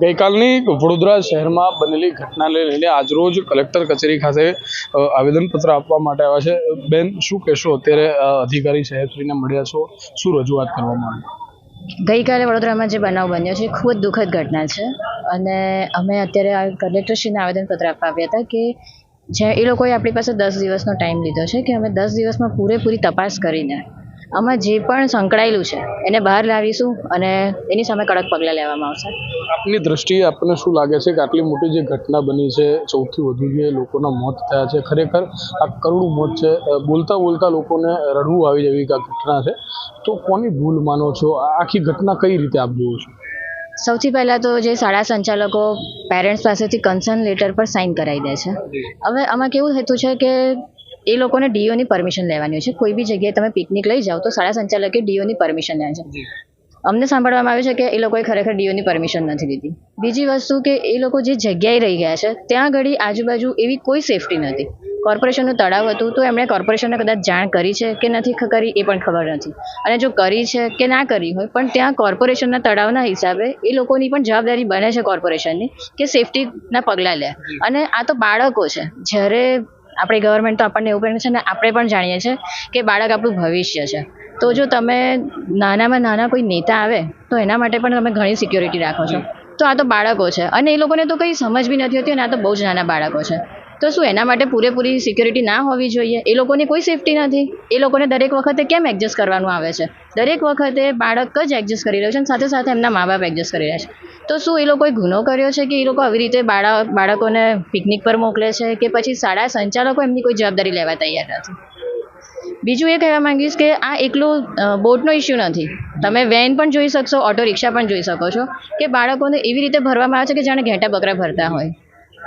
ગઈકાલની વડોદરા શહેરમાં બનેલી ઘટનાને લઈને આજરોજ કલેક્ટર કચેરી ખાતે આવેદનપત્ર આપવા માટે આવ્યા છે. બેન, શું કહેશો? અત્યારે અધિકારી સાહેબશ્રીને મળ્યા છો. શું રજૂઆત કરવામાં આવી? ગઈકાલે વડોદરામાં જે બનાવ બન્યો છે, ખૂબ જ દુઃખદ ઘટના છે. અને અમે અત્યારે આ કલેક્ટરશ્રીને આવેદનપત્ર આપવા આવ્યા હતા કે, જ્યાં એ લોકોએ આપણી પાસે દસ દિવસનો ટાઈમ લીધો છે, કે અમે દસ દિવસમાં પૂરેપૂરી તપાસ કરીને આમાં જે પણ સંકળાયેલું છે એને બહાર લાવીશું અને એની સામે કડક પગલાં લેવામાં આવશે. આપની દ્રષ્ટિએ આપણને શું લાગે છે કે આટલી મોટી જે ઘટના બની છે સૌથી વધુ જે લોકોના મોત થયા છે ખરેખર આ કરુણ મોત છે બોલતા બોલતા લોકોને રડવું આવી જેવી આ ઘટના છે? તો કોની ભૂલ માનો છો? આખી ઘટના કઈ રીતે આપ જુઓ છો? સૌથી પહેલાં તો જે શાળા સંચાલકો પેરેન્ટ્સ પાસેથી કન્સર્ન લેટર પર સાઇન કરાવી દે છે. હવે આમાં કેવું થતું છે કે એ લોકોને ડીઓની પરમિશન લેવાની હોય છે. કોઈ બી જગ્યાએ તમે પિકનિક લઈ જાઓ તો શાળા સંચાલકે ડીઓની પરમિશન લે છે. અમને સાંભળવામાં આવ્યું છે કે એ લોકોએ ખરેખર ડીઓની પરમિશન નથી લીધી બીજી વસ્તુ કે એ લોકો જે જગ્યાએ રહી ગયા છે ત્યાં ઘડી આજુબાજુ એવી કોઈ સેફટી નથી. કોર્પોરેશનનું તળાવ હતું તો એમણે કોર્પોરેશનને કદાચ જાણ કરી છે કે નથી કરી એ પણ ખબર નથી. અને જો કરી છે કે ના કરી હોય પણ ત્યાં કોર્પોરેશનના તળાવના હિસાબે એ લોકોની પણ જવાબદારી બને છે કોર્પોરેશનની કે સેફટીના પગલાં લે. અને આ તો બાળકો છે. જ્યારે આપણે ગવર્મેન્ટ તો આપણને એવું પણ છે ને, આપણે પણ જાણીએ છીએ કે બાળક આપણું ભવિષ્ય છે. તો જો તમે નાનામાં નાના કોઈ નેતા આવે, તો એના માટે પણ તમે ઘણી સિક્યોરિટી રાખો છો. તો આ તો બાળકો છે. અને એ લોકોને તો કંઈ સમજ બી નથી હોતી અને આ તો બહુ જ નાના બાળકો છે. તો શું એના માટે પૂરેપૂરી સિક્યોરિટી ના હોવી જોઈએ? એ લોકોની કોઈ સેફટી નથી. એ લોકોને દરેક વખતે કેમ એડજસ્ટ કરવાનું આવે છે? દરેક વખતે બાળક જ એડજસ્ટ કરી રહ્યો છે અને સાથે સાથે એમના મા બાપ એડજસ્ટ કરી રહ્યા છે. તો શું એ લોકોએ ગુનો કર્યો છે કે એ લોકો આવી રીતે બાળક બાળકોને પિકનિક પર મોકલે છે કે પછી શાળા સંચાલકો એમની કોઈ જવાબદારી લેવા તૈયાર નથી? બીજું એ કહેવા માંગીશ કે આ એકલું બોટનો ઇસ્યુ નથી. તમે વેન પણ જોઈ શકશો ઓટો રિક્ષા પણ જોઈ શકો છો કે બાળકોને એવી રીતે ભરવામાં આવે છે કે જાણે ઘેટા બકરા ભરતા હોય.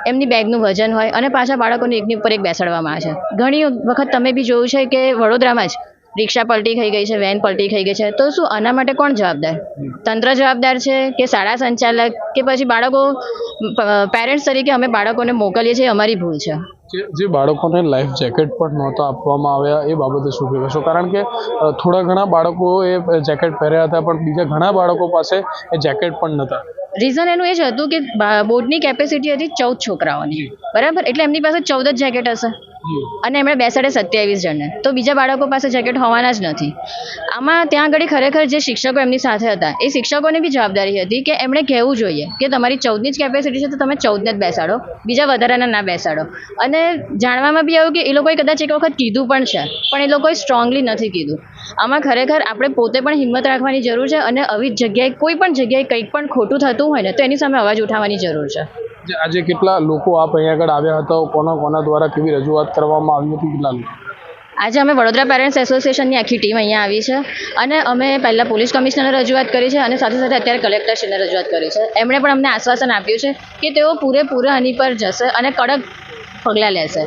એમની બેગનું વજન હોય અને પાછા બાળકોને એકની ઉપર એક બેસાડવામાં આવે છે. ઘણી વખત તમે બી જોયું છે કે વડોદરામાં જ રિક્ષા પલટી થઈ ગઈ છે, વેન પલટી થઈ ગઈ છે. તો શું આના માટે કોણ જવાબદાર? તંત્ર જવાબદાર છે કે શાળા સંચાલક કે પછી બાળકો પેરેન્ટ્સ તરીકે અમે બાળકોને મોકલીએ છીએ અમારી ભૂલ છે. જે બાળકોને લાઈફ જેકેટ પણ નહોતા આપવામાં આવ્યા એ બાબતે શું કહેશો? કારણ કે થોડા ઘણા બાળકોએ જેકેટ પહેર્યા હતા પણ બીજા ઘણા બાળકો પાસે એ જેકેટ પણ નહોતા. રીઝન એનું એ જ હતું કે બોટની કેપેસિટી હતી ચૌદ છોકરાઓની. બરાબર? એટલે એમની પાસે ચૌદ જ જેકેટ હશે. અને એમણે બેસાડે સત્યાવીસ જણને. તો બીજા બાળકો પાસે જેકેટ હોવાના જ નથી. આમાં ત્યાં આગળ ખરેખર જે શિક્ષકો એમની સાથે હતા, એ શિક્ષકોની બી જવાબદારી હતી કે એમણે કહેવું જોઈએ કે તમારી ચૌદની જ કેપેસિટી છે તો તમે ચૌદને જ બેસાડો, બીજા વધારાના ના બેસાડો. અને જાણવામાં બી આવ્યું કે એ લોકોએ કદાચ એક વખત કીધું પણ છે, પણ એ લોકોએ સ્ટ્રોંગલી નથી કીધું. આમાં ખરેખર આપણે પોતે પણ હિંમત રાખવાની જરૂર છે અને આવી જગ્યાએ કોઈ પણ જગ્યાએ કંઈક પણ ખોટું થતું હોય ને તો એની સામે અવાજ ઉઠાવવાની જરૂર છે. આજે કેટલા લોકો આપ અહીંયા આગળ આવ્યા હતા? કોના કોના દ્વારા કેવી રજૂઆત કરવામાં આવી હતી? કેટલા લોકો? આજે અમે વડોદરા પેરેન્ટ્સ એસોસિએશનની આખી ટીમ અહીંયા આવી છે અને અમે પહેલાં પોલીસ કમિશનરને રજૂઆત કરી છે અને સાથે સાથે અત્યારે કલેક્ટરશ્રીને રજૂઆત કરી છે. એમણે પણ અમને આશ્વાસન આપ્યું છે કે તેઓ પૂરેપૂરા આની પર જશે અને કડક પગલાં લેશે.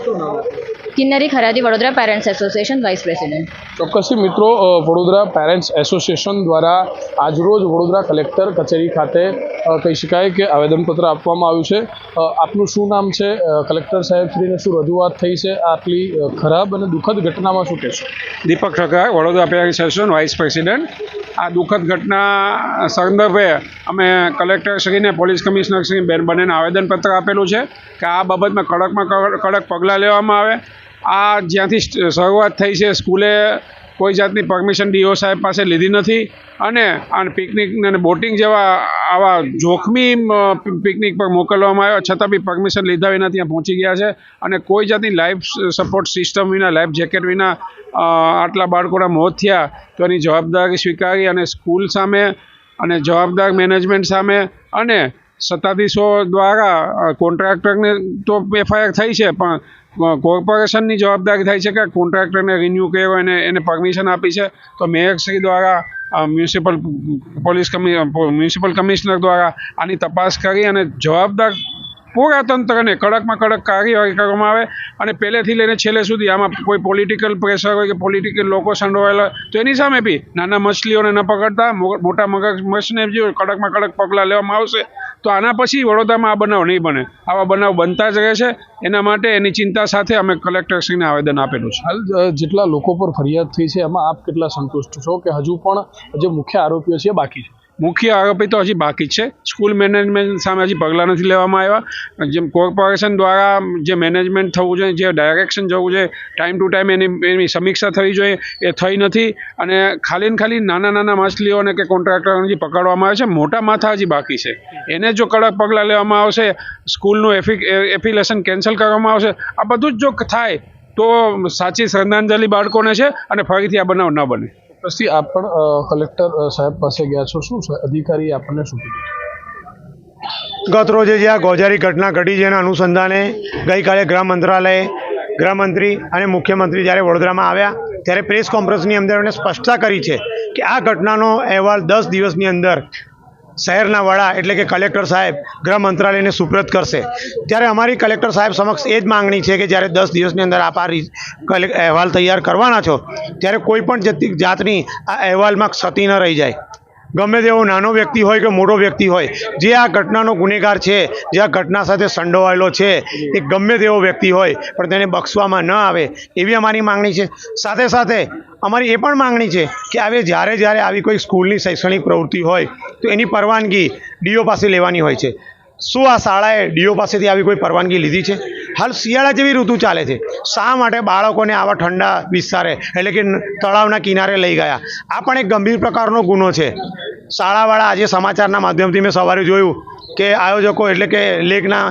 Kinnari Kharadi Vadodara parents association vice president ચોક્કસથી મિત્રો વડોદરા પેરેન્ટ્સ એસોસિએશન દ્વારા આજરોજ વડોદરા કલેક્ટર કચેરી ખાતે કહી શકાય કે આવેદનપત્ર આપવામાં આવ્યું છે. આપનું શું નામ છે? કલેક્ટર સાહેબશ્રીને શું રજૂઆત થઈ છે? આટલી ખરાબ અને દુઃખદ ઘટનામાં શું કહેશો? Deepak Thakkar Vadodara parents association vice president આ દુઃખદ ઘટના સંદર્ભે અમે કલેક્ટરશ્રીને પોલીસ કમિશનરશ્રી બેન બંનેને આવેદનપત્ર આપેલું છે કે આ બાબતમાં કડકમાં કડક પગલાં લેવામાં આવે. આ જ્યાંથી શરૂઆત થઈ છે, સ્કૂલે કોઈ જાતની પરમિશન ડીઓ સાહેબ પાસે લીધી નથી. અને પિકનિક અને બોટિંગ જેવા આવા જોખમી પિકનિક પર મોકલવામાં આવ્યા. છતાં બી પરમિશન લીધા વિના ત્યાં પહોંચી ગયા છે. અને કોઈ જાતની લાઈફ સપોર્ટ સિસ્ટમ વિના લાઈફ જેકેટ વિના આટલા બાળકોના મોત થયા, તો એની જવાબદારી સ્વીકારી અને સ્કૂલ સામે અને જવાબદાર મેનેજમેન્ટ સામે અને સત્તાધીશો દ્વારા કોન્ટ્રાક્ટરને તો એફઆઈઆર થઈ છે, પણ કોર્પોરેશનની જવાબદારી થાય છે કે કોન્ટ્રાક્ટરને રિન્યૂ કર્યો અને એને પરમિશન આપી છે. તો મેયરશ્રી દ્વારા municipal police commi municipal commissioner દ્વારા આની તપાસ કરી અને જવાબદાર પૂરા તંત્રને કડકમાં કડક કાર્યવાહી કરવામાં આવે અને પહેલેથી લઈને છેલ્લે સુધી આમાં કોઈ પોલિટિકલ પ્રેશર હોય કે પોલિટિકલ લોકો સંડોવાયેલા તો એની સામે બી નાના મછલીઓને ન પકડતા મોટા મગજ, મચ્છને કડકમાં કડક પગલાં લેવામાં આવશે. તો આના પછી વડોદરામાં આ બનાવ નહીં બને. આવા બનાવ બનતા જ રહે છે. એના માટે એની ચિંતા સાથે અમે કલેક્ટરશ્રીને આવેદન આપેલું છે. હાલ જેટલા લોકો પર ફરિયાદ થઈ છે, એમાં આપ કેટલા સંતુષ્ટ છો? કે હજુ પણ જે મુખ્ય આરોપીઓ છે બાકી છે? મુખ્ય આરોપી તો હજી બાકી છે. સ્કૂલ મેનેજમેન્ટ સામે હજી પગલાં નથી લેવામાં આવ્યા. જેમ કોર્પોરેશન દ્વારા જે મેનેજમેન્ટ થવું જોઈએ, જે ડાયરેક્શન જવું જોઈએ ટાઈમ ટુ ટાઈમ એની એની સમીક્ષા થવી જોઈએ, એ થઈ નથી. અને ખાલી ને ખાલી નાના નાના માછલીઓને કે કોન્ટ્રાક્ટરોને હજી પકડવામાં આવે છે. મોટા માથા હજી બાકી છે. એને જો કડક પગલાં લેવામાં આવશે, સ્કૂલનું એફી એફિલેશન કેન્સલ કરવામાં આવશે, આ બધું જ જો થાય, તો સાચી શ્રદ્ધાંજલિ બાળકોને છે અને ફરીથી આ બનાવ ન બને. પછી આપ પણ કલેક્ટર સાહેબ પાસે ગયા છો. શું અધિકારી આપણને શું કીધું? ગત રોજે જે આ ગોજારી ઘટના ઘટી એના અનુસંધાને ગઈકાલે ગૃહ મંત્રાલય ગૃહમંત્રી અને મુખ્યમંત્રી જ્યારે વડોદરામાં આવ્યા, ત્યારે પ્રેસ કોન્ફરન્સની અંદર એમણે સ્પષ્ટતા કરી છે કે આ ઘટનાનો અહેવાલ દસ દિવસની અંદર શહેરના વડા એટલે કે કલેક્ટર સાહેબ, ગૃહ મંત્રાલયને સુપ્રત કરશે. ત્યારે અમારી કલેક્ટર સાહેબ સમક્ષ એ જ માંગણી છે કે જ્યારે દસ દિવસની અંદર આપ આ અહેવાલ તૈયાર કરવાના છો, ત્યારે કોઈ પણ જાતની આ અહેવાલમાં ક્ષતિ ન રહી જાય. ગમે તેવો નાનો વ્યક્તિ હોય કે મોટો વ્યક્તિ હોય, જે આ ઘટનાનો ગુનેગાર છે, જે આ ઘટના સાથે સંડોવાયેલો છે, એ ગમે તેવો વ્યક્તિ હોય, પણ તેને બક્ષવામાં ન આવે, એવી અમારી માંગણી છે. સાથે સાથે અમારી એ પણ માંગણી છે કે હવે જ્યારે જ્યારે આવી કોઈ સ્કૂલની શૈક્ષણિક પ્રવૃત્તિ હોય, તો એની પરવાનગી ડીઓ પાસે લેવાની હોય છે. શું આ શાળાએ ડીઓ પાસેથી આવી કોઈ પરવાનગી લીધી છે? હાલ શિયાળા જેવી ઋતુ ચાલે છે. શા માટે બાળકોને આવા ઠંડા વિસ્તારે, એટલે કે તળાવના કિનારે લઈ ગયા? આ પણ એક ગંભીર પ્રકારનો ગુનો છે. શાળાવાળા આજે સમાચારના માધ્યમથી મેં સવારે જોયું કે આયોજકો, એટલે કે લેખના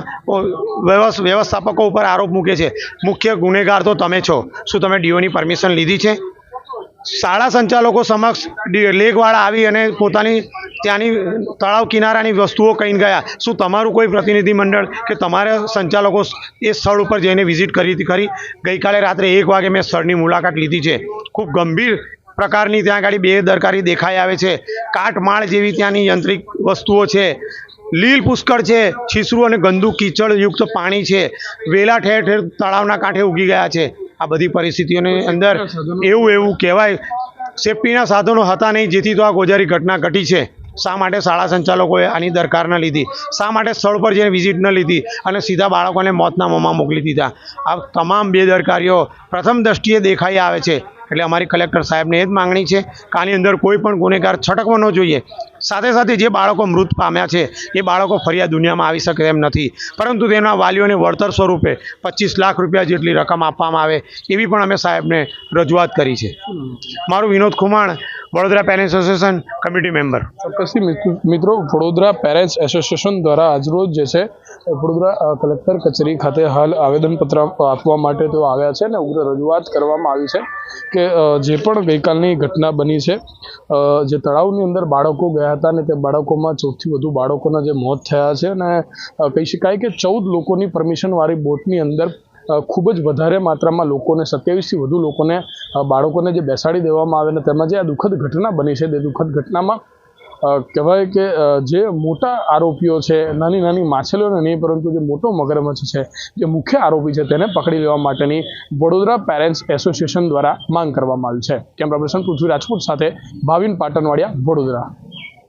વ્યવસ્થાપકો ઉપર આરોપ મૂકે છે. મુખ્ય ગુનેગાર તો તમે છો. શું તમે ડીઓની પરમિશન લીધી છે? શાળા સંચાલકો સમક્ષ લેકવાળા આવી અને પોતાની ત્યાંની તળાવ કિનારાની વસ્તુઓ કહીને ગયા. શું તમારું કોઈ પ્રતિનિધિ મંડળ કે તમારા સંચાલકો એ સ્થળ ઉપર જઈને વિઝિટ કરી ખરી? ગઈકાલે રાત્રે એક વાગે મેં સ્થળની મુલાકાત લીધી છે. ખૂબ ગંભીર પ્રકારની ત્યાં આગળ બેદરકારી દેખાઈ આવે છે. કાટમાળ જેવી ત્યાંની યંત્રિક વસ્તુઓ છે. લીલ પુષ્કળ છે. છીસરું અને ગંદુ કીચડયુક્ત પાણી છે. વેલા ઠેર ઠેર તળાવના કાંઠે ઉગી ગયા છે. આ બધી પરિસ્થિતિઓની અંદર એવું એવું કહેવાય. સેફટીના સાધનો હતા નહીં જેથી તો આ ગોજારી ઘટના ઘટી છે. શા માટે શાળા સંચાલકોએ આની દરકાર ન લીધી? શા માટે સ્થળ પર જઈને વિઝિટ ન લીધી? અને સીધા બાળકોને મોતના મોંમાં મોકલી દીધા. આ તમામ બેદરકારીઓ પ્રથમ દ્રષ્ટિએ દેખાઈ આવે છે. એટલે અમારી કલેક્ટર સાહેબને એ જ માંગણી છે કે આની અંદર કોઈ પણ ગુનેગાર છટકવો ન જોઈએ. સાથે સાથે જે બાળકો મૃત પામ્યા છે, એ બાળકો ફરિયાદ દુનિયામાં આવી શકે એમ નથી. પરંતુ તેના વાલીઓને વળતર સ્વરૂપે પચીસ લાખ રૂપિયા જેટલી રકમ આપવામાં આવે એવી પણ અમે સાહેબને રજૂઆત કરી છે. મારું Vinod Khuman, Vadodara parents association committee member. ચોક્કસથી મિત્ર- વડોદરા પેરેન્ટ્સ એસોસિએશન દ્વારા આજરોજ જે છે વડોદરા કલેક્ટર કચેરી ખાતે હાલ આવેદનપત્ર આપવા માટે તેઓ આવ્યા છે અને ઉગ્ર રજૂઆત કરવામાં આવી છે કે જે પણ ગઈકાલની ઘટના બની છે જે તળાવની અંદર બાળકો ગયા હતા અને તે બાળકોમાં ચૌદથી વધુ બાળકોના જે મોત થયા છે અને કહી શકાય કે ચૌદ લોકોની પરમિશનવાળી બોટની અંદર ખૂબ જ વધારે માત્રામાં લોકોને, સત્યાવીસથી વધુ લોકોને બાળકોને જે બેસાડી દેવામાં આવે અને તેમાં જે આ દુઃખદ ઘટના બની છે, તે દુઃખદ ઘટનામાં કહેવાય કે જે મોટા આરોપીઓ છે, નાની નાની માછલીઓને નહીં, પરંતુ જે મોટો મગરમચ્છ છે, જે મુખ્ય આરોપી છે, તેને પકડી લેવા માટેની વડોદરા પેરેન્ટ્સ એસોસિએશન દ્વારા માંગ કરવામાં આવી છે. કેમેરા પર્સન પૃથ્વી રાજપૂત સાથે ભાવિન પાટણવાડિયા, વડોદરા.